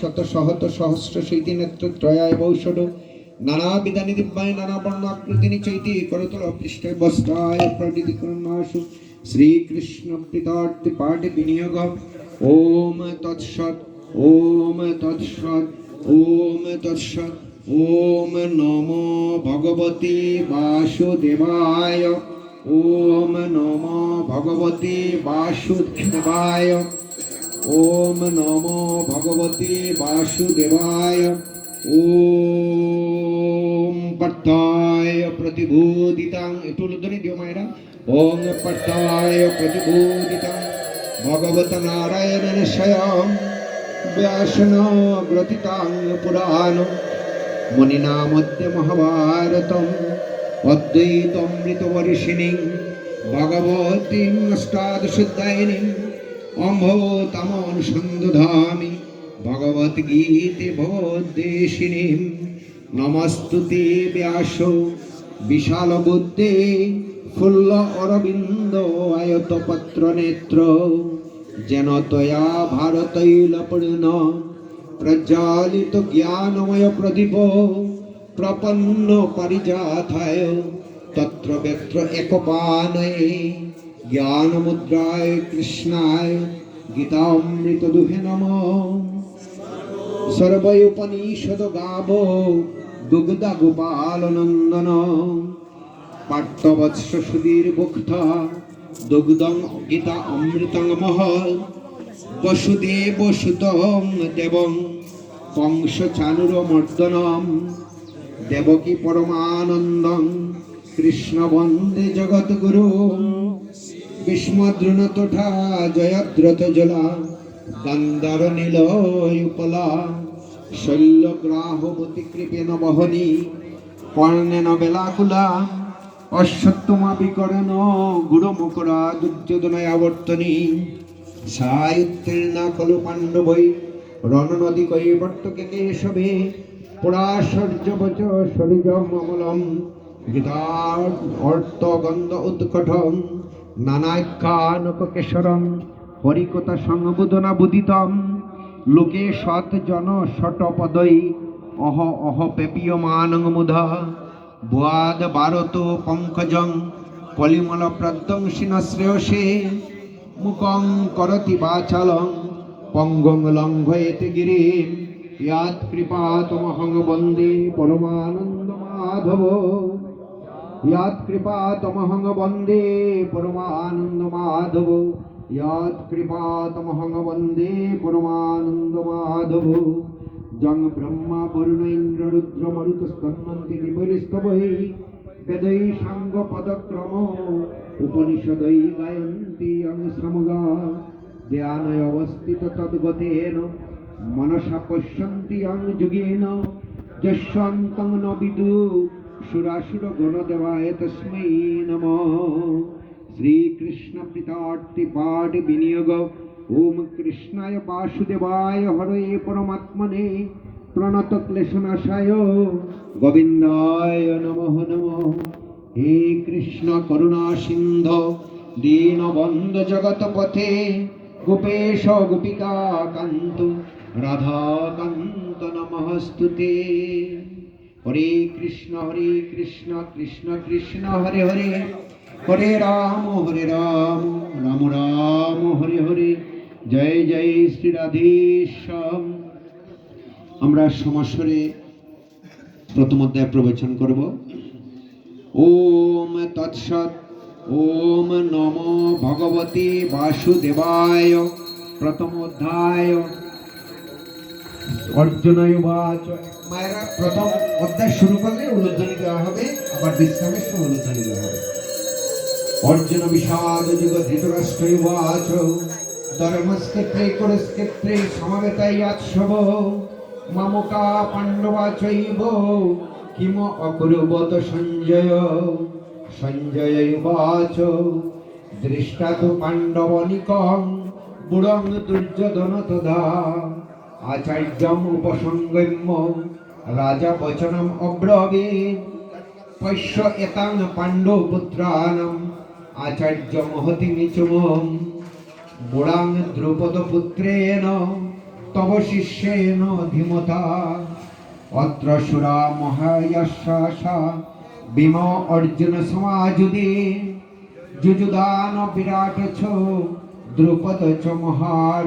শত সহত সহস্র শৈতি নেত্র ত্রয়ায় বৌষড নানাবিধানি দিব্যায়, নানা বর্ণ আকৃতিনি চৈতি করতল পৃষ্ঠে বস্ত্রায় প্রকৃতি করুণাসু শ্রীকৃষ্ণ প্রীতার্থে পাঠে বিনিয়োগ ওম তৎসৎ ওম তৎসৎ ওম তৎসৎ, ওম নমো ভগবতে বাসুদেবায়। ওম নমো ভগবতে বাসুদেবায়। ওম নমো ভগবতে বাসুদেবায়। ওম পট্টায় প্রতিবোদিতাং, একটু উল্লধ্বনি দিও মায়েরা। ওম পট্টায় প্রতিবোদিতাং, ভগবত নারায়ণের স্বয়ং ব্যাসন গ্রথিতাং পুরাণ মুনিনা মধ্যে মহাভারতম অদ্বৈতমৃতবর্ষিণী, ভগবতীং অষ্টাদশোধ্যায়িনীং অম্ভোতমনুসন্ধধামি ভগবদ্গীতে ভগবদ্দেশিনীম নমস্তুতে ব্যাস বিশাল বুদ্ধে ফুল্ল অরবিন্দ আয়ত পত্র নেত্র। যেন তয়া ভারতৈলপূর্ণ প্রজ্বালিত জ্ঞানময় প্রদীপ প্রপন্ন পরিজাথায় তত্র ব্যত্র একপানয়ে জ্ঞানমুদ্রায় কৃষ্ণায় গীতামৃত দুহে নম। সর্বৈপনিষদ গাব দুগ্ধা গোপাল নন্দন পার্থবৎস সুধীর দুগ্ধং গীতা অমৃতং মহৎ বসুদেব সুতং দেবং কংস চানুর মর্দনম দেবকী পরমানন্দং কৃষ্ণ বন্দে জগৎগুরু ভীষ্মদ্রুণ তথা জয়দ্রথ জলা গন্ধার নীলয়ুপলা শৈলগ্রাহবতী কৃপেণ বহনি কর্ণেন বেলাকুলা, অশ্বত্থমা বিকরণ গুড়মকরা দুর্যোধনয় আবর্তনী সায়ুত্তীর্ণা খলু পাণ্ডবৈ, রণনদী কৈবর্তকে কেশবে, পুরাশর্য বচ সরিজম অমলম, গীতার অর্থ গন্ধ উৎকটম নানাখ্যানক কেশরম হরিকতা সংবোধনা বুদিতম লোকে সৎ জন শট পদই অহ অহ পেপীয়মানং মুধ। ভুয়াদ ভারত পঙ্কজং কলিমল প্রদ্যংসিন শ্রেয়সে। মুখং করতি বাচালং, পঙ্গং লঙ্ঘয়েতে গিরিম ইয়াৎ কৃপা তমহং বন্দে পরমানন্দ মাধব। ইয়াৎ কৃপা তমহং বন্দে পরমানন্দ মাধব ইয়াৎ কৃপা তমহং বন্দে পরমানন্দ মাধব জং ব্রহ্মা বরুণ ইন্দ্র রুদ্র মরুত স্তন্মন্তি বিপরিস্তবৈ বেদৈ সাঙ্গ পদক্রম উপনিষদৈ গায়ন্তি অং সমগা ধ্যানয় অবস্থিত তদ্গতেন মনসা পশ্যন্তি অং যুগেন যশ্বন্তং ন বিদু সুরাসুর গণদেবায় তস্मै নম। শ্রীকৃষ্ণ প্রীতার্থী পাঠ বিনিয়োগ। ওম কৃষ্ণায় বাসুদেবায় হরে পরমাত্মনে প্রণত ক্লেশনাশায়। গোবিন্দায় নমঃ নমঃ। হে কৃষ্ণ করুণা সিন্ধ, দীনবন্ধ জগৎ পথে গোপেশ গোপিকা কান্ত, রাধা কান্ত নমস্তুতে হরে কৃষ্ণ হরে কৃষ্ণ কৃষ্ণ কৃষ্ণ, হরে হরে। হরে রাম হরে রাম রাম রাম, হরে হরে। জয় জয় শ্রী রাধেশ্যাম। আমরা সমাসরে প্রথম অধ্যায় প্রবচন করব। ওম তৎসৎ, ওম নম ভগবতে বাসুদেবায়। প্রথম অধ্যায় অর্জুন উবাচ। মায়েরা প্রথম অধ্যায় শুরু করলে উল্লোধনী দেওয়া হবে, আবার বিশ্রামের সময় উল্লোধনী দেওয়া হবে। অর্জুন বিষাদ যুগ ধৃতরাষ্ট্র উবাচ। ধর্মস্ক্ষেত্রে কুরুক্ষেত্রে সমবেতাই আৎসব মামকা পাণ্ডবা চৈব কিম অকুরবত সঞ্জয়। সঞ্জয় উবাচ। দৃষ্টা তু পাণ্ডবনিকং বুড়ং দুর্যোধন তদা আচার্যম উপসঙ্গম্য রাজা বচনম অব্রবীত পশ্য এতাং পাণ্ডবপুত্রাণম আচার্য মহতি নিচুমম। বুড়াং দ্রুপদ পুত্রেণ। তব শিষ্যেন ধীমতা। অত্র সুরা মহায়শা বিম অর্জুন সমাজুদে যুযুদান বিরাট ছ দ্রুপদ চ মহার